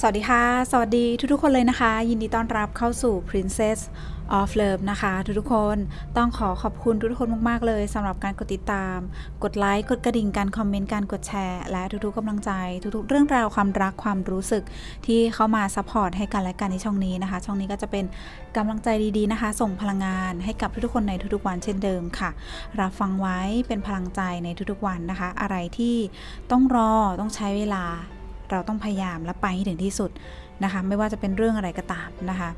สวัสดีค่ะ สวัสดีทุกๆ คนเลยนะคะ ยินดีต้อนรับเข้าสู่ Princess of Love นะคะ ทุกๆ คนต้องขอขอบคุณทุกๆ คนมากๆ เลยสำหรับการกดติดตาม กดไลค์ กดกระดิ่ง การคอมเมนต์ การกดแชร์ และทุกๆกำลังใจ ทุกๆ เรื่องราวความรักความรู้สึกที่เข้ามาซัพพอร์ตให้กันและกันในช่องนี้นะคะ ช่องนี้ก็จะเป็นกำลังใจดีๆนะคะ ส่งพลังงานให้กับทุกๆ คนในทุกๆ วันเช่นเดิมค่ะ รับฟังไว้เป็นพลังใจในทุกๆ วันนะคะ อะไรที่ต้องรอต้องใช้เวลา เราต้องพยายามและไปให้ถึงที่สุดนะคะ ไม่ว่าจะเป็นเรื่องอะไรก็ตามนะคะ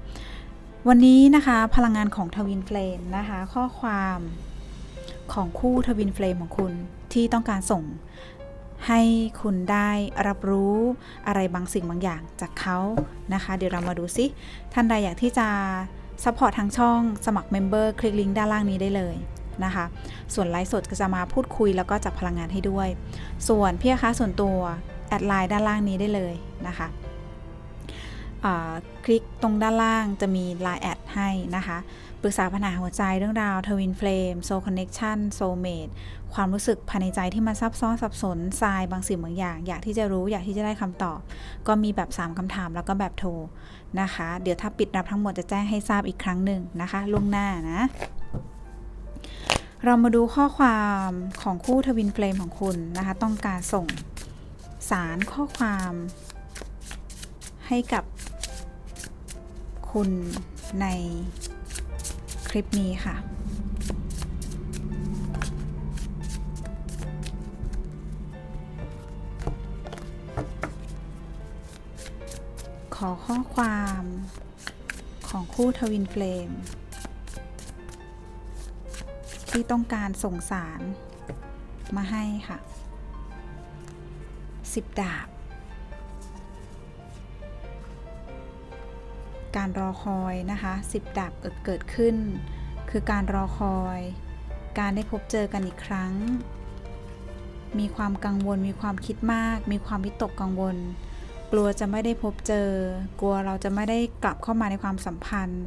วันนี้นะคะพลังงานของทวินเฟลมนะคะ ข้อความของคู่ทวินเฟลมของคุณที่ต้องการส่งให้คุณได้รับรู้อะไรบางสิ่งบางอย่างจากเขานะคะ เดี๋ยวเรามาดูซิท่านใดอยากที่จะซัพพอร์ตทางช่องสมัครเมมเบอร์คลิกลิงก์ด้านล่างนี้ได้เลยนะคะ ส่วนไลฟ์สดก็จะมาพูดคุยแล้วก็จับพลังงานให้ด้วย ส่วนพี่ค้าส่วนตัว แอดไลน์ด้านล่างนี้ได้เลยนะคะคลิกตรงด้านล่างจะมี Line แอดให้นะคะ ปรึกษาปัญหาหัวใจเรื่องราวทวินเฟลมโซคอนเน็กชันโซเมดความรู้สึกภายในใจที่มันซับซ้อนสับสนทรายบางสิ่งบางอย่าง อยากที่จะรู้อยากที่จะได้คำตอบ ก็มีแบบ 3คำถามแล้วก็แบบโทรนะคะ เดี๋ยวถ้าปิดรับทั้งหมดจะแจ้งให้ทราบอีกครั้งหนึ่งนะคะ ล่วงหน้านะ เรามาดูข้อความของคู่ทวินเฟลมของคุณนะคะ ต้องการส่ง สารข้อความให้กับคุณในคลิปนี้ค่ะ ขอข้อความของคู่ทวินเฟลมที่ต้องการส่งสารมาให้ค่ะ สิบดาบ การรอคอยนะคะสิบดาบเกิดเกิดขึ้น คือการรอคอย การได้พบเจอกันอีกครั้ง มีความกังวล มีความคิดมาก มีความวิตกกังวล กลัวจะไม่ได้พบเจอ กลัวเราจะไม่ได้กลับเข้ามาในความสัมพันธ์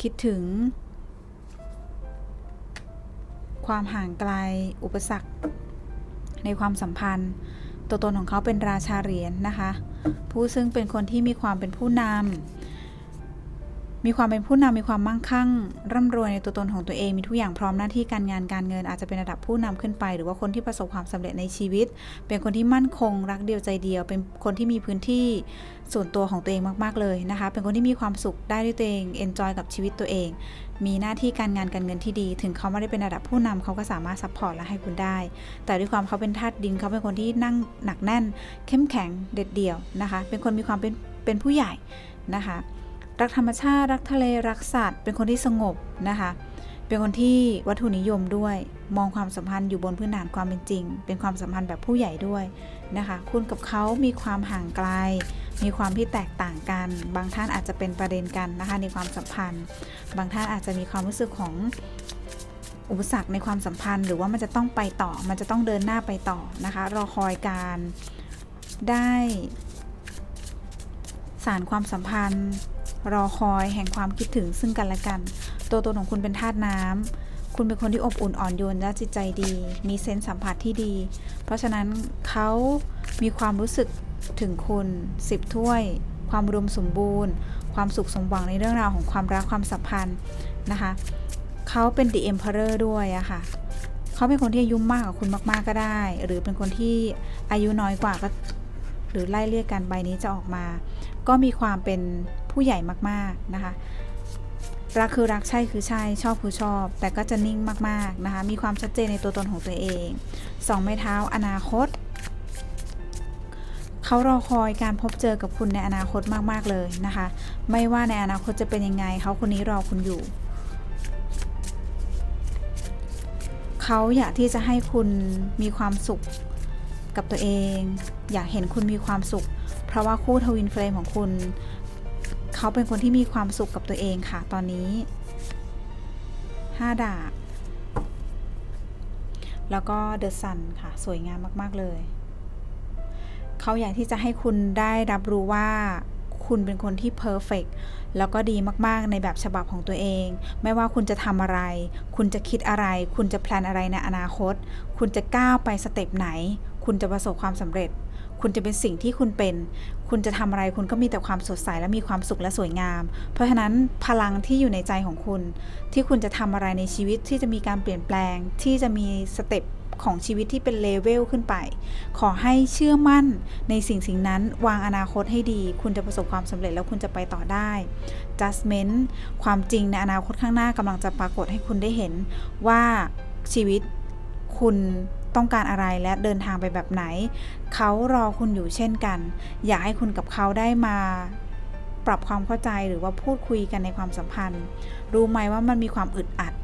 คิดถึง ความห่างไกล อุปสรรคในความสัมพันธ์ ตัวตนของเขาเป็นราชาเหรียญนะคะ ผู้ซึ่งเป็นคนที่มีความเป็นผู้นำ มีความเป็นผู้นำมีความมั่งคั่ง ร่ำรวยในตัวตนของตัวเอง มีทุกอย่างพร้อมหน้าที่การงานการเงิน อาจจะเป็นระดับผู้นำขึ้นไป หรือว่าคนที่ประสบความสำเร็จในชีวิต เป็นคนที่มั่นคง รักเดียวใจเดียว เป็นคนที่มีพื้นที่ส่วนตัวของตัวเองมาก ๆ เลยนะคะ เป็นคนที่มีความสุขได้ด้วยตัวเองเอนจอยกับชีวิตตัวเอง มีหน้าที่การงานการเงินที่ดี ถึงเขาไม่ได้เป็นระดับผู้นำเขาก็สามารถซัพพอร์ตและให้คุณได้ แต่ด้วยความเขาเป็นธาตุดินเขาเป็นคนที่นั่งหนักแน่น เข้มแข็งเด็ดเดี่ยวนะคะ เป็นคนมีความเป็นเป็นผู้ใหญ่นะคะ รักธรรมชาติ รักทะเลรักสัตว์ เป็นคนที่สงบนะคะ เป็นคนที่วัตถุนิยมด้วย มองความสัมพันธ์อยู่บนพื้นฐานความเป็นจริง เป็นความสัมพันธ์แบบผู้ใหญ่ด้วยนะคะ คุณกับเขามีความห่างไกล มีความที่แตกต่างกัน บางท่านอาจจะเป็นประเด็นกันนะคะในความสัมพันธ์ บางท่านอาจจะมีความรู้สึกของอุปสรรคในความสัมพันธ์ หรือว่ามันจะต้องไปต่อ มันจะต้องเดินหน้าไปต่อนะคะ รอคอยการได้สารความสัมพันธ์ รอคอยแห่งความคิดถึงซึ่งกันและกัน ตัวตนของคุณเป็นธาตุน้ำคุณเป็นคนที่อบอุ่นอ่อนโยนและจิตใจดี มีเซนส์สัมผัสที่ดี เพราะฉะนั้นเขามีความรู้สึกถึงคุณสิบถ้วย ความอุดมสมบูรณ์ ความสุขสมหวังในเรื่องราวของความรักความสัมพันธ์นะคะเขาเป็น The Emperor ด้วยอะค่ะเขาเป็นคนที่อายุมากกว่าคุณมากๆก็ได้ หรือเป็นคนที่อายุน้อยกว่าก็หรือไล่เรียกกันใบนี้จะออกมา ก็มีความเป็น ผู้ใหญ่มากๆนะคะ รักคือรักใช่คือใช่ชอบคือชอบ แต่ก็จะนิ่งมากๆนะคะ มีความชัดเจนในตัวตนของตัวเองสองไม้เท้าอนาคตเขารอคอยการพบเจอกับคุณในอนาคตมากๆเลยนะคะ ไม่ว่าในอนาคตจะเป็นยังไงเขาคนนี้รอคุณอยู่เขาอยากที่จะให้คุณมีความสุขกับตัวเอง อยากเห็นคุณมีความสุข เพราะว่าคู่ทวินเฟลมของคุณ เขาเป็นคนที่มีความสุขกับตัวเองค่ะ ตอนนี้ห้าดาบ แล้วก็เดอะซันค่ะ สวยงามมาก ๆ เลย เขาอยากที่จะให้คุณได้รับรู้ว่าคุณเป็นคนที่เพอร์เฟกแล้วก็ดีมากๆ ในแบบฉบับของตัวเอง ไม่ว่าคุณจะทำอะไร คุณจะคิดอะไร คุณจะแพลนอะไรในอนาคต คุณจะก้าวไปสเต็ปไหน คุณจะประสบความสำเร็จ คุณจะเป็นสิ่งที่คุณเป็น คุณจะทำอะไรคุณก็มีแต่ความสดใสและมีความสุขและสวยงาม เพราะฉะนั้นพลังที่อยู่ในใจของคุณ ที่คุณจะทำอะไรในชีวิตที่จะมีการเปลี่ยนแปลง ที่จะมีสเต็ปของชีวิตที่เป็นเลเวลขึ้นไป ขอให้เชื่อมั่นในสิ่งสิ่งนั้น วางอนาคตให้ดี คุณจะประสบความสำเร็จแล้วคุณจะไปต่อได้ judgment ความจริงในอนาคตข้างหน้า กำลังจะปรากฏให้คุณได้เห็นว่าชีวิตคุณ ต้องการอะไรและเดินทางไปแบบไหน เขารอคุณอยู่เช่นกัน อยากให้คุณกับเขาได้มาปรับความเข้าใจหรือว่าพูดคุยกันในความสัมพันธ์ รู้ไหมว่ามันมีความอึดอัด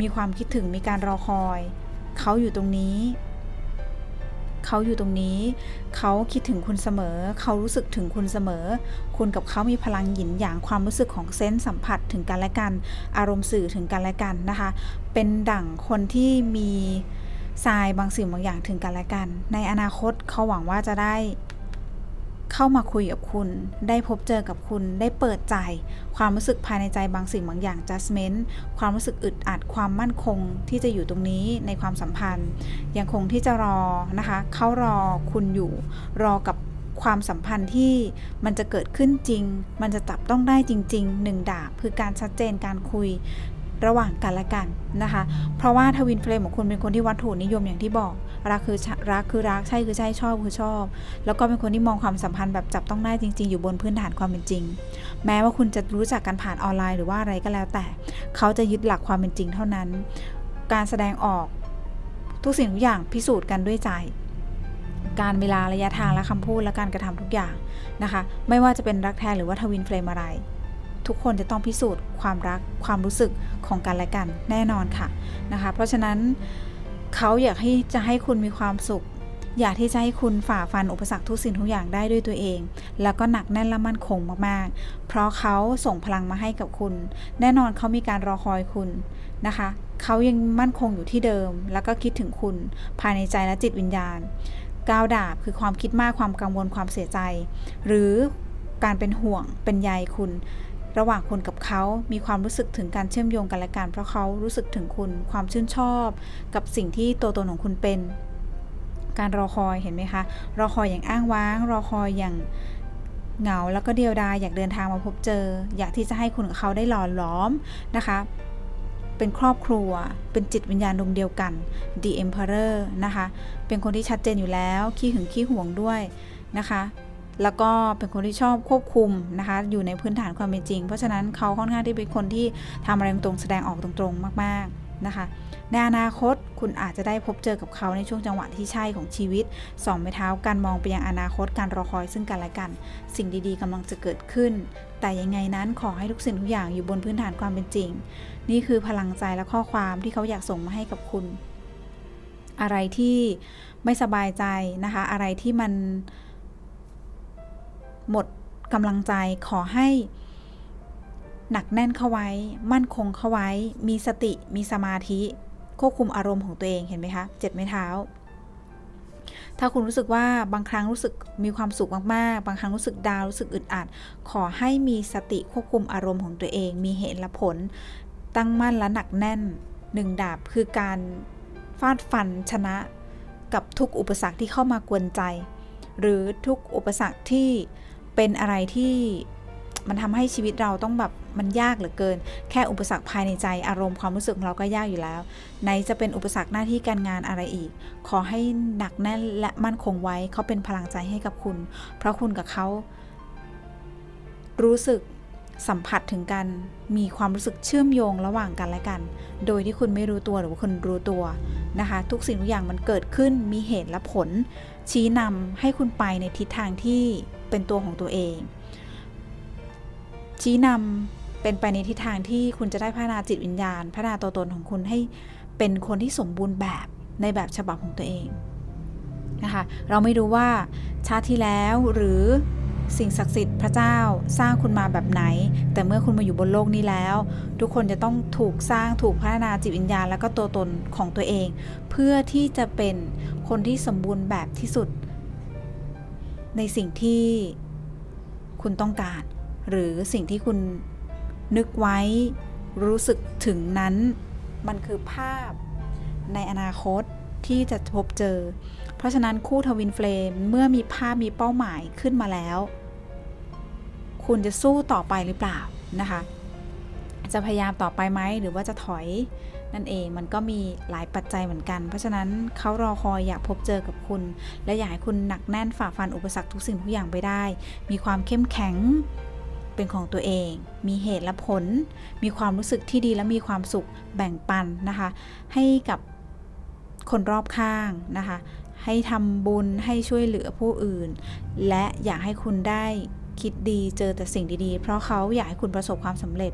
มีความคิดถึงมีการรอคอย เขาอยู่ตรงนี้ เขาอยู่ตรงนี้ เขาคิดถึงคุณเสมอ เขารู้สึกถึงคุณเสมอ คุณกับเขามีพลังหยินหยางความรู้สึกของเซนส์สัมผัสถึงกันและกัน อารมณ์สื่อถึงกันและกันนะคะ เป็นดั่งคนที่มี ทรายบางสิ่งบางอย่างถึงกันและกัน ในอนาคตเขาหวังว่าจะได้เข้ามาคุยกับคุณ ได้พบเจอกับคุณ ได้เปิดใจ ความรู้สึกภายในใจบางสิ่งบางอย่าง judgment ความรู้สึกอึดอัด ความมั่นคงที่จะอยู่ตรงนี้ในความสัมพันธ์ ยังคงที่จะรอนะคะ เขารอคุณอยู่ รอกับความสัมพันธ์ที่มันจะเกิดขึ้นจริง มันจะจับต้องได้จริงๆหนึ่งดาบคือการชัดเจนการคุย ระหว่างกันและกันนะคะ เพราะว่าทวินเฟลมของคุณเป็นคนที่วัตถุนิยมอย่างที่บอกรักคือรักคือรักใช่คือใช่ชอบคือชอบ แล้วก็เป็นคนที่มองความสัมพันธ์แบบจับต้องได้จริง ๆ อยู่บนพื้นฐานความเป็นจริง แม้ว่าคุณจะรู้จักกันผ่านออนไลน์หรือว่าอะไรก็แล้วแต่ เขาจะยึดหลักความเป็นจริงเท่านั้น การแสดงออกทุกสิ่งทุกอย่างพิสูจน์กันด้วยใจการเวลาระยะทางและคำพูดและการกระทำทุกอย่างนะคะ ไม่ว่าจะเป็นรักแท้หรือว่าทวินเฟลมอะไร ทุกคนจะต้องพิสูจน์ความรักความรู้สึกของกันและกันแน่นอนค่ะนะคะ เพราะฉะนั้นเขาอยากให้จะให้คุณมีความสุข อยากที่จะให้คุณฝ่าฟันอุปสรรคทุกสิ่งทุกอย่างได้ด้วยตัวเอง แล้วก็หนักแน่นและมั่นคงมากๆ เพราะเขาส่งพลังมาให้กับคุณ แน่นอนเขามีการรอคอยคุณนะคะเขายังมั่นคงอยู่ที่เดิม แล้วก็คิดถึงคุณภายในใจและจิตวิญญาณก้าวดาบคือความคิดมากความกังวลความเสียใจ หรือการเป็นห่วงเป็นใยคุณ ระหว่างคุณกับเขามีความรู้สึกถึงการเชื่อมโยงกันและกันเพราะเขารู้สึกถึงคุณความชื่นชอบ กับสิ่งที่ตัวตนของคุณเป็น การรอคอยเห็นไหมคะ รอคอยอย่างอ้างว้าง รอคอยอย่างเหงาแล้วก็เดียวดายอยากเดินทางมาพบเจอ อยากที่จะให้คุณกับเขาได้หล่อหลอมนะคะ เป็นครอบครัว เป็นจิตวิญญาณดวงเดียวกัน The Emperor นะคะ เป็นคนที่ชัดเจนอยู่แล้ว ขี้หึงขี้ห่วงด้วยนะคะ แล้วก็เป็นคนที่ชอบควบคุมนะคะ อยู่ในพื้นฐานความเป็นจริง เพราะฉะนั้นเขาค่อนข้างที่เป็นคนที่ทำอะไรตรงแสดงออกตรงๆ มากๆนะคะ ในอนาคตคุณอาจจะได้พบเจอกับเขาในช่วงจังหวะที่ใช่ของชีวิตสองไม้เท้าการมองไปยังอนาคตการรอคอยซึ่งกันและกัน สิ่งดีๆกำลังจะเกิดขึ้น แต่ยังไงนั้นขอให้ทุกสิ่งทุกอย่างอยู่บนพื้นฐานความเป็นจริง นี่คือพลังใจและข้อความที่เขาอยากส่งมาให้กับคุณ อะไรที่ไม่สบายใจนะคะ อะไรที่มัน หมดกำลังใจขอให้ หนักแน่นเข้าไว้ มั่นคงเข้าไว้ มีสติมีสมาธิ ควบคุมอารมณ์ของตัวเองเห็นไหมคะเจ็ดไม้เท้า ถ้าคุณรู้สึกว่าบางครั้งรู้สึกมีความสุขมากๆ บางครั้งรู้สึกดาวรู้สึกอึดอัด ขอให้มีสติควบคุมอารมณ์ของตัวเอง มีเหตุและผล ตั้งมั่นและหนักแน่นหนึ่งดาบคือการฟาดฟันชนะกับทุกอุปสรรคที่เข้ามากวนใจ หรือทุกอุปสรรคที่ เป็นอะไรที่มันทำให้ชีวิตเราต้องแบบมันยากเหลือเกิน แค่อุปสรรคภายในใจอารมณ์ความรู้สึกเราก็ยากอยู่แล้วไหนจะเป็นอุปสรรคหน้าที่การงานอะไรอีก ขอให้หนักแน่นและมั่นคงไว้เขาเป็นพลังใจให้กับคุณ เพราะคุณกับเขา รู้สึกสัมผัสถึงกันมีความรู้สึกเชื่อมโยงระหว่างกันและกัน โดยที่คุณไม่รู้ตัวหรือว่าคุณรู้ตัวนะคะ ทุกสิ่งทุกอย่างมันเกิดขึ้นมีเหตุและผล ชี้นำให้คุณไปในทิศทางที่ เป็นตัวของตัวเอง ชี้นำเป็นไปในทิศทางที่คุณจะได้พัฒนาจิตวิญญาณ พัฒนาตัวตนของคุณให้เป็นคนที่สมบูรณ์แบบในแบบฉบับของตัวเองนะคะเราไม่รู้ว่าชาติที่แล้วหรือสิ่งศักดิ์สิทธิ์พระเจ้าสร้างคุณมาแบบไหน แต่เมื่อคุณมาอยู่บนโลกนี้แล้ว ทุกคนจะต้องถูกสร้างถูกพัฒนาจิตวิญญาณ แล้วก็ตัวตนของตัวเอง เพื่อที่จะเป็นคนที่สมบูรณ์แบบที่สุด ในสิ่งที่คุณต้องการ หรือสิ่งที่คุณนึกไว้รู้สึกถึงนั้น มันคือภาพในอนาคตที่จะพบเจอ เพราะฉะนั้นคู่ทวินเฟลมเมื่อมีภาพมีเป้าหมายขึ้นมาแล้ว คุณจะสู้ต่อไปหรือเปล่านะคะ จะพยายามต่อไปไหมหรือว่าจะถอย นั่นเองมันก็มีหลายปัจจัยเหมือนกัน เพราะฉะนั้นเขารอคอยอยากพบเจอกับคุณ และอยากให้คุณหนักแน่นฝ่าฟันอุปสรรคทุกสิ่งทุกอย่างไปได้ มีความเข้มแข็งเป็นของตัวเอง มีเหตุและผล มีความรู้สึกที่ดีและมีความสุขแบ่งปันนะคะ ให้กับคนรอบข้างนะคะ ให้ทำบุญให้ช่วยเหลือผู้อื่น และอยากให้คุณได้คิดดีเจอแต่สิ่งดีๆ เพราะเขาอยากให้คุณประสบความสำเร็จ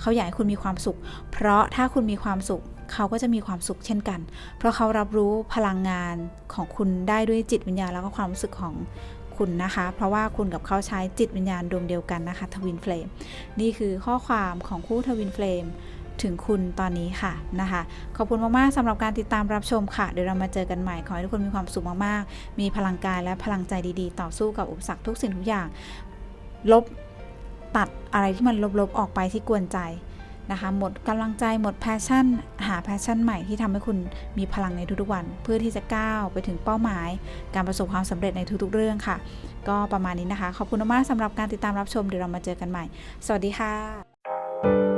เขาอยากให้คุณมีความสุข เพราะถ้าคุณมีความสุข เขาก็จะมีความสุขเช่นกัน เพราะเขารับรู้พลังงานของคุณได้ด้วยจิตวิญญาณแล้วก็ความรู้สึกของคุณนะคะ เพราะว่าคุณกับเขาใช้จิตวิญญาณดวงเดียวกันนะคะทวินเฟลมนี่คือข้อความของคู่ทวินเฟลมถึงคุณตอนนี้ค่ะนะคะ ขอบคุณมาก ๆสำหรับการติดตามรับชมค่ะ เดี๋ยวเรามาเจอกันใหม่ ขอให้ทุกคนมีความสุขมาก ๆ มีพลังกายและพลังใจดี ๆ ต่อสู้กับอุปสรรคทุกสิ่งทุกอย่าง ลบ ตัดอะไรที่มันลบๆออกไปที่กวนใจนะคะ หมดกำลังใจหมดแพชชั่น หาแพชชั่นใหม่ที่ทำให้คุณมีพลังในทุกๆวัน เพื่อที่จะก้าวไปถึงเป้าหมาย การประสบความสำเร็จในทุกๆเรื่องค่ะ ก็ประมาณนี้นะคะ ขอบคุณมากสำหรับการติดตามรับชมเดี๋ยวเรามาเจอกันใหม่ สวัสดีค่ะ